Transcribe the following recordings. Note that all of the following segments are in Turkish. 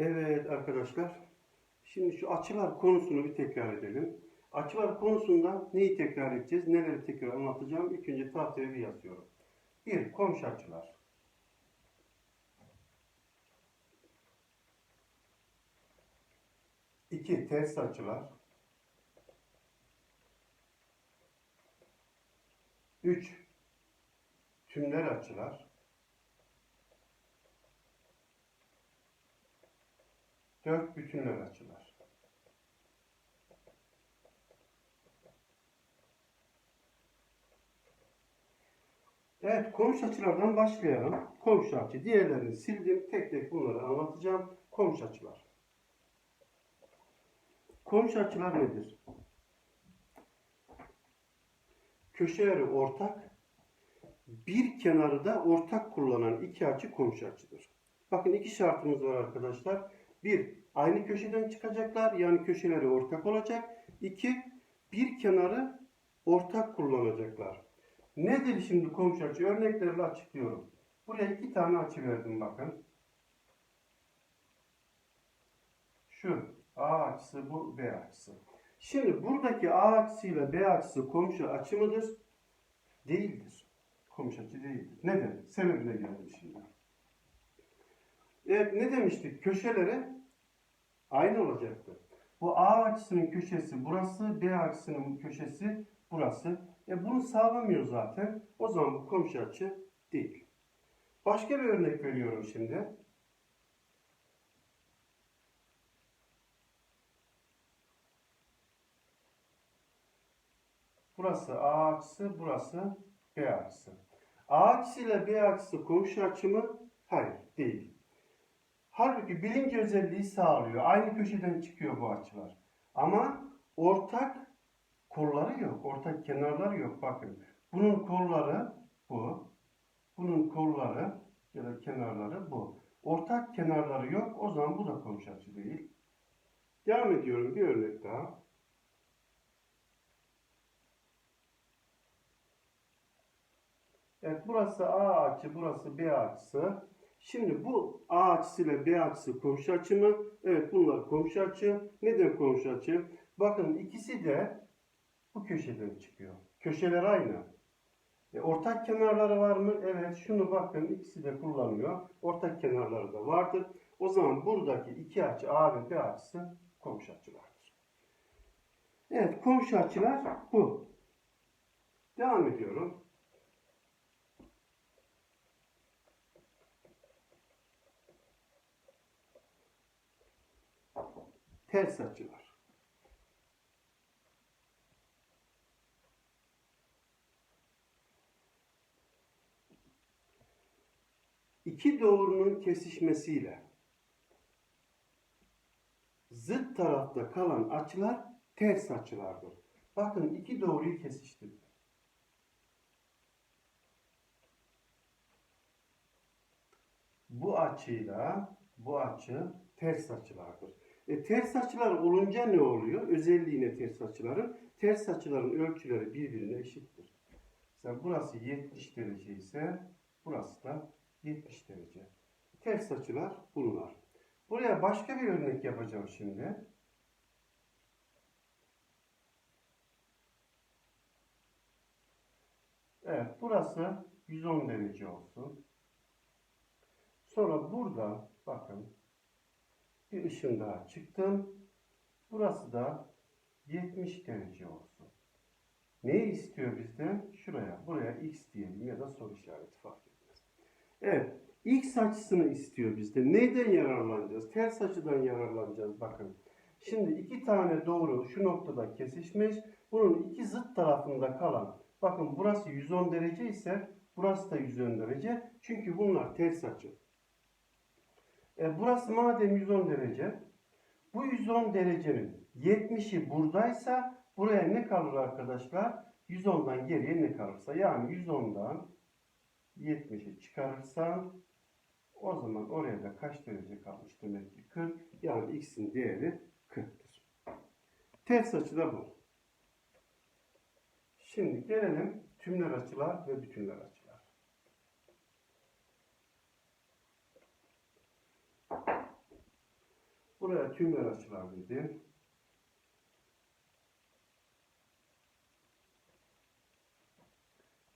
Evet arkadaşlar. Şimdi şu açılar konusunu bir tekrar edelim. Açılar konusunda neyi tekrar edeceğiz? Neleri tekrar anlatacağım? İlk önce tahtaya bir yazıyorum. Bir, komşu açılar. İki, ters açılar. Üç, tümler açılar. Dört, bütünler açılar. Evet, komşu açılardan başlayalım. Komşu açı. Diğerlerini sildim. Tek tek bunları anlatacağım. Komşu açılar. Komşu açılar nedir? Köşeleri ortak, bir kenarı da ortak kullanan iki açı komşu açıdır. Bakın iki şartımız var arkadaşlar. Bir, aynı köşeden çıkacaklar. Yani köşeleri ortak olacak. İki, bir kenarı ortak kullanacaklar. Nedir şimdi komşu açı? Örneklerle açıklıyorum. Buraya iki tane açı verdim bakın. Şu A açısı bu B açısı. Şimdi buradaki A açısıyla B açısı komşu açı mıdır? Değildir. Komşu açı değildir. Neden? Sebebine gelelim şimdi. Evet ne demiştik? Köşeleri aynı olacaktı. Bu A açısının köşesi burası, B açısının köşesi burası. E bunu sağlamıyor zaten. O zaman bu komşu açı değil. Başka bir örnek veriyorum şimdi. Burası A açısı, burası B açısı. A açısı ile B açısı komşu açı mı? Hayır, değil. Halbuki bilinci özelliği sağlıyor. Aynı köşeden çıkıyor bu açılar. Ama ortak kolları yok. Ortak kenarları yok. Bakın. Bunun kolları bu. Bunun kolları ya da kenarları bu. Ortak kenarları yok. O zaman bu da komşu açı değil. Devam ediyorum. Bir örnek daha. Evet burası A açı, burası B açısı. Şimdi bu A açısı ile B açısı komşu açı mı? Evet bunlar komşu açı. Neden komşu açı? Bakın ikisi de bu köşeden çıkıyor. Köşeler aynı. E, ortak kenarları var mı? Evet şunu bakın ikisi de kullanıyor. Ortak kenarları da vardır. O zaman buradaki iki açı A ve B açısı komşu açılardır. Evet komşu açılar bu. Devam ediyorum. Ters açılar. İki doğrunun kesişmesiyle zıt tarafta kalan açılar ters açılardır. Bakın iki doğruyu kesiştirdim. Bu açıyla bu açı ters açılardır. E, ters açılar olunca ne oluyor? Özelliğine ters açıların. Ters açıların ölçüleri birbirine eşittir. Mesela burası 70 derece ise burası da 70 derece. Ters açılar bunlar. Buraya başka bir örnek yapacağım şimdi. Evet burası 110 derece olsun. Sonra burada bakın bir ışın daha çıktım. Burası da 70 derece olsun. Neyi istiyor bizden? Şuraya, buraya x diyelim ya da soru işareti fark etmez. Evet, x açısını istiyor bizden. Neyden yararlanacağız? Ters açıdan yararlanacağız bakın. Şimdi iki tane doğru şu noktada kesişmiş. Bunun iki zıt tarafında kalan. Bakın burası 110 derece ise burası da 110 derece. Çünkü bunlar ters açı. E, burası madem 110 derece, bu 110 derecenin 70'i buradaysa buraya ne kalır arkadaşlar? 110'dan geriye ne kalırsa yani 110'dan 70'i çıkarırsam o zaman oraya da kaç derece kalmış demek ki 40 yani x'in değeri 40'tır. Ters açı da bu. Şimdi gelelim tümler açılar ve bütünler açılar. Buraya tümler açılar dedim.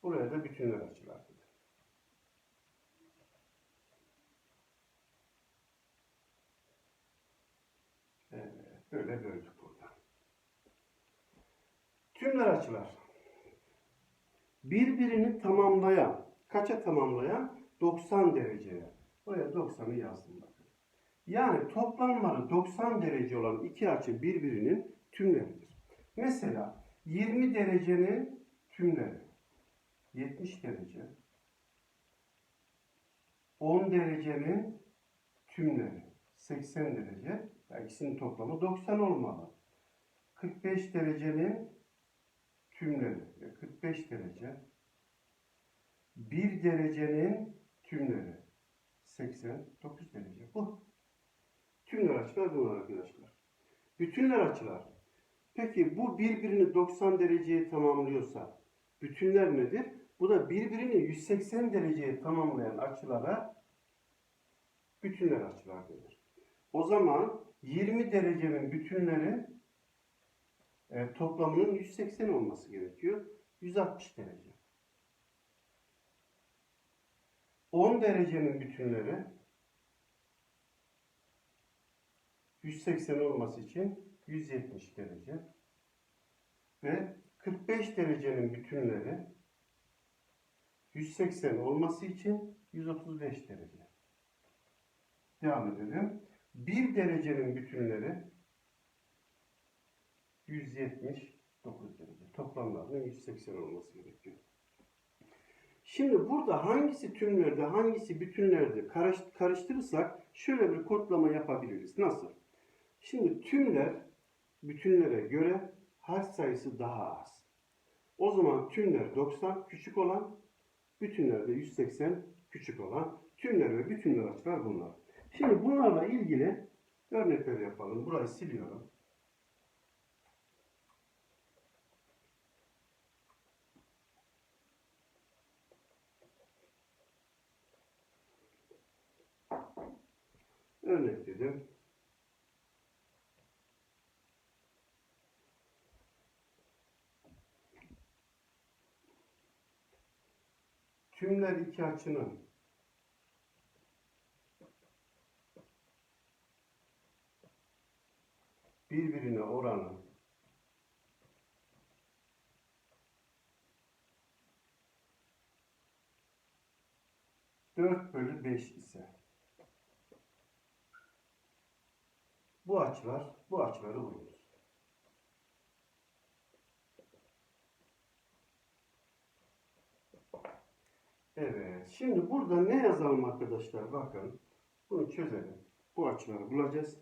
Buraya da bütünler açılar dedim. Evet, böyle böldük burada. Tümler açılar. Birbirini tamamlayan, kaça tamamlayan? 90 dereceye. Buraya 90'ı yazdım bakın. Yani toplamları 90 derece olan iki açı birbirinin tümleridir. Mesela 20 derecenin tümleri 70 derece. 10 derecenin tümleri 80 derece. Yani ikisinin toplamı 90 olmalı. 45 derecenin tümleri yani 45 derece. 1 derecenin tümleri 89 derece. Bu. Tümler açılar bunlar arkadaşlar. Bütünler açılar. Peki bu birbirini 90 dereceye tamamlıyorsa bütünler nedir? Bu da birbirini 180 dereceye tamamlayan açılara bütünler açılar denir. O zaman 20 derecenin bütünleri e, toplamının 180 olması gerekiyor. 160 derece. 10 derecenin bütünleri 180 olması için 170 derece ve 45 derecenin bütünleri 180 olması için 135 derece. Devam edelim. 1 derecenin bütünleri 179 derece. Toplamlarının 180 olması gerekiyor. Şimdi burada hangisi tümlerde, hangisi bütünlerde karış- karıştırırsak şöyle bir kodlama yapabiliriz. Nasıl? Şimdi tümler bütünlere göre harf sayısı daha az. O zaman tümler 90 küçük olan, bütünler de 180 küçük olan tümler ve bütünler açılar bunlar. Şimdi bunlarla ilgili örnekler yapalım. Burayı siliyorum. Örnek dedim. Tümler iki açının. Birbirine oranı. Dört bölü beş ise. Bu açılar bu açıları bulunuz. Evet. Şimdi burada ne yazalım arkadaşlar? Bakın. Bunu çözelim. Bu açıları bulacağız.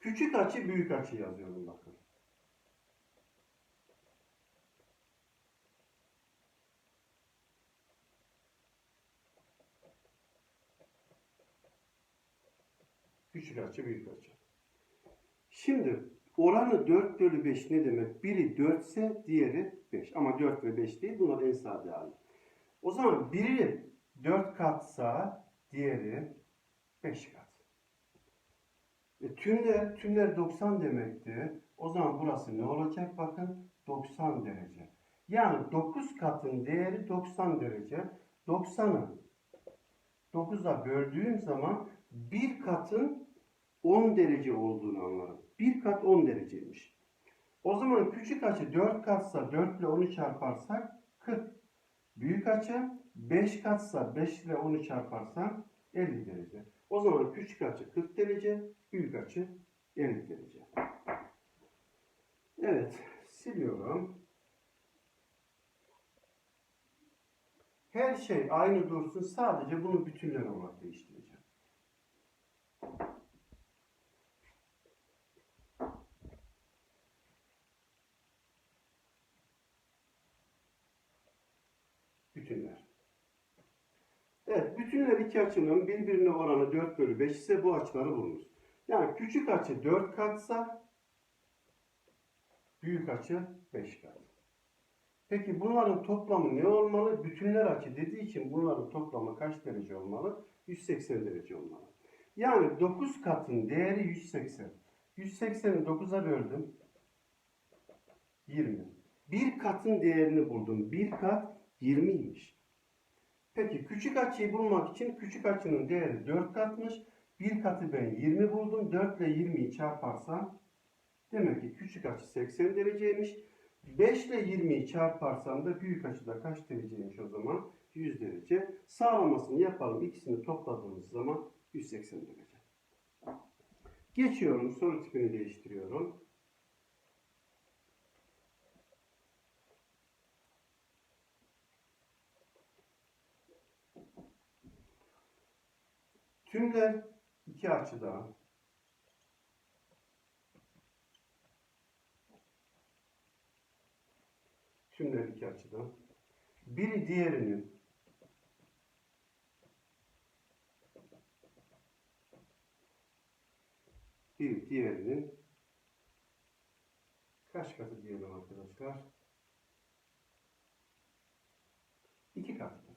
Küçük açı, büyük açı yazıyorum bakın. Küçük açı, büyük açı. Şimdi oranı 4 bölü 5 ne demek? Biri 4 ise diğeri 5. Ama 4 ve 5 değil. Bunlar en sade hali. O zaman biri 4 katsa diğeri 5 kat. E, tümler, tümler 90 demekti. O zaman burası ne olacak? Bakın 90 derece. Yani 9 katın değeri 90 derece. 90'ı 9'a böldüğüm zaman bir katın 10 derece olduğunu anlarım. Bir kat 10 dereceymiş. O zaman küçük açı 4 katsa 4 ile 10'u çarparsak 40. Büyük açı 5 katsa 5 ile 10'u çarparsam 50 derece. O zaman küçük açı 40 derece, büyük açı 50 derece. Evet, siliyorum. Her şey aynı dursun, sadece bunu bütünler olarak değiştireceğim. Bütünler. Evet, iki açının birbirine oranı 4 bölü 5 ise bu açıları bulunuz. Yani küçük açı 4 katsa büyük açı 5 kat. Peki bunların toplamı ne olmalı? Bütünler açı dediği için bunların toplamı kaç derece olmalı? 180 derece olmalı. Yani 9 katın değeri 180. 180'i 9'a böldüm. 20. Bir katın değerini buldum. Bir kat 20'ymiş. Peki küçük açıyı bulmak için küçük açının değeri 4 katmış. Bir katı ben 20 buldum. 4 ile 20'yi çarparsam demek ki küçük açı 80 dereceymiş. 5 ile 20'yi çarparsam da büyük açıda kaç dereceymiş o zaman? 100 derece. Sağlamasını yapalım. İkisini topladığımız zaman 180 derece. Geçiyorum. Soru tipini değiştiriyorum. Tümler iki açıda tümler iki açıda biri diğerinin. Bir diğerinin. Kaç katı diyelim arkadaşlar? İki katıdır.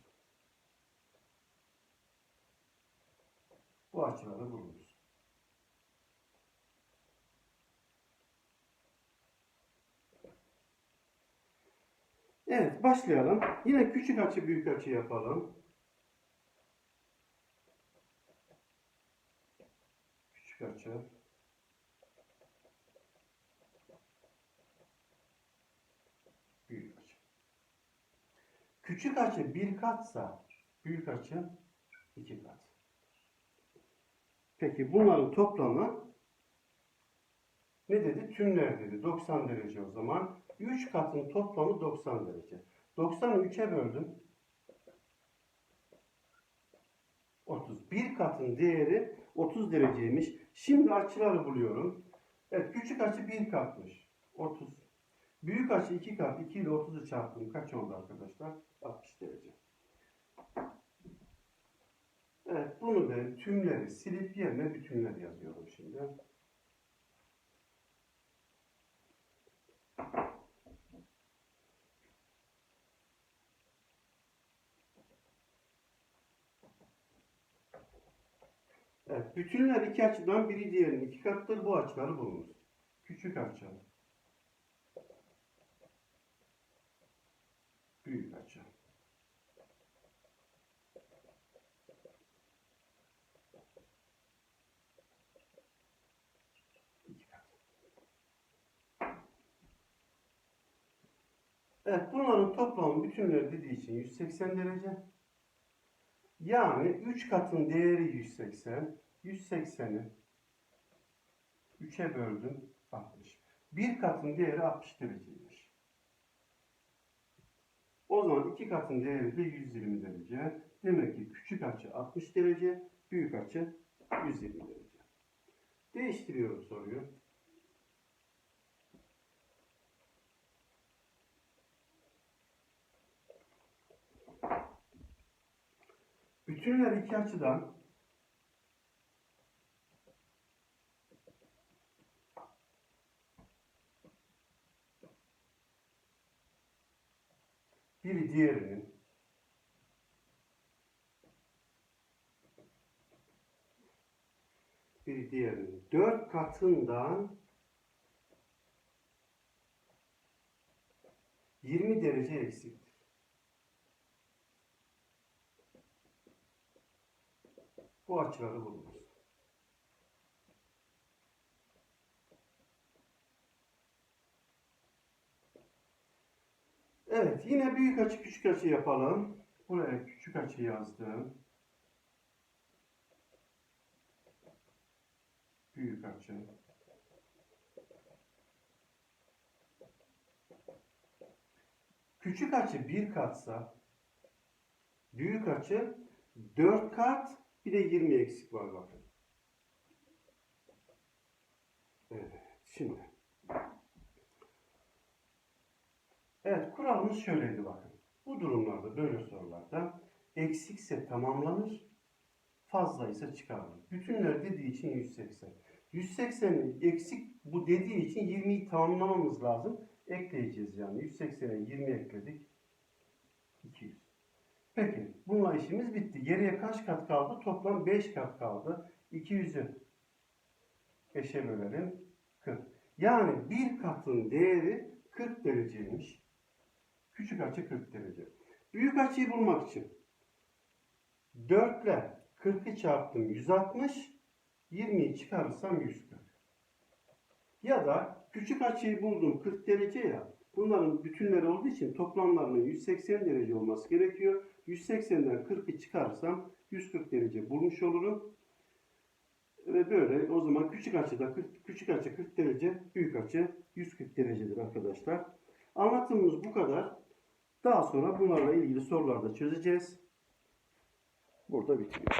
Bu açıları bulunuz. Evet başlayalım. Yine küçük açı büyük açı yapalım. Küçük açı. Büyük açı. Küçük açı bir katsa büyük açı iki kat. Peki bunların toplamı ne dedi? Tümler dedi. 90 derece o zaman. 3 katın toplamı 90 derece. 90'ı 3'e böldüm. 30. Bir katın değeri 30 dereceymiş. Şimdi açıları buluyorum. Evet küçük açı 1 katmış. 30. Büyük açı 2 kat. 2 ile 30'u çarptım. Kaç oldu arkadaşlar? 60 derece. Evet bunu ben tümleri silip yerine bütünler yazıyorum şimdi. Evet, bütünler iki açıdan biri diğerinin iki katıdır. Bu açıları bulunuz. Küçük açı. Büyük açı. Evet, bunların toplamı bütünleri dediği için 180 derece. Yani 3 katın değeri 180. 180'i 3'e böldüm 60. Bir katın değeri 60 dereceymiş. O zaman iki katın değeri de 120 derece. Demek ki küçük açı 60 derece, büyük açı 120 derece. Değiştiriyorum soruyu. Bütünler iki açıdan biri diğerinin biri diğerinin dört katından 20 derece eksiktir. Bu açıları bulunuz. Evet, yine büyük açı küçük açı yapalım. Buraya küçük açı yazdım. Büyük açı. Küçük açı bir katsa büyük açı 4 kat bir de 20 eksik var bakın. Evet, şimdi. Evet, kuralımız şöyleydi bakın. Bu durumlarda, böyle sorularda eksikse tamamlanır, fazla ise çıkarılır. Bütünler dediği için 180. 180'in eksik bu dediği için 20'yi tamamlamamız lazım. Ekleyeceğiz yani. 180'e 20 ekledik. 200. Peki bununla işimiz bitti. Geriye kaç kat kaldı? Toplam 5 kat kaldı. 200'ü 5'e bölelim. 40. Yani bir katın değeri 40 dereceymiş. Küçük açı 40 derece. Büyük açıyı bulmak için 4 ile 40'ı çarptım 160. 20'yi çıkarırsam 140. Ya da küçük açıyı buldum 40 derece ya. Bunların bütünleri olduğu için toplamlarının 180 derece olması gerekiyor. 180'den 40'ı çıkarsam 140 derece bulmuş olurum. Ve böyle o zaman küçük açıda 40, küçük açı 40 derece, büyük açı 140 derecedir arkadaşlar. Anlatımımız bu kadar. Daha sonra bunlarla ilgili sorularda çözeceğiz. Burada bitiriyor.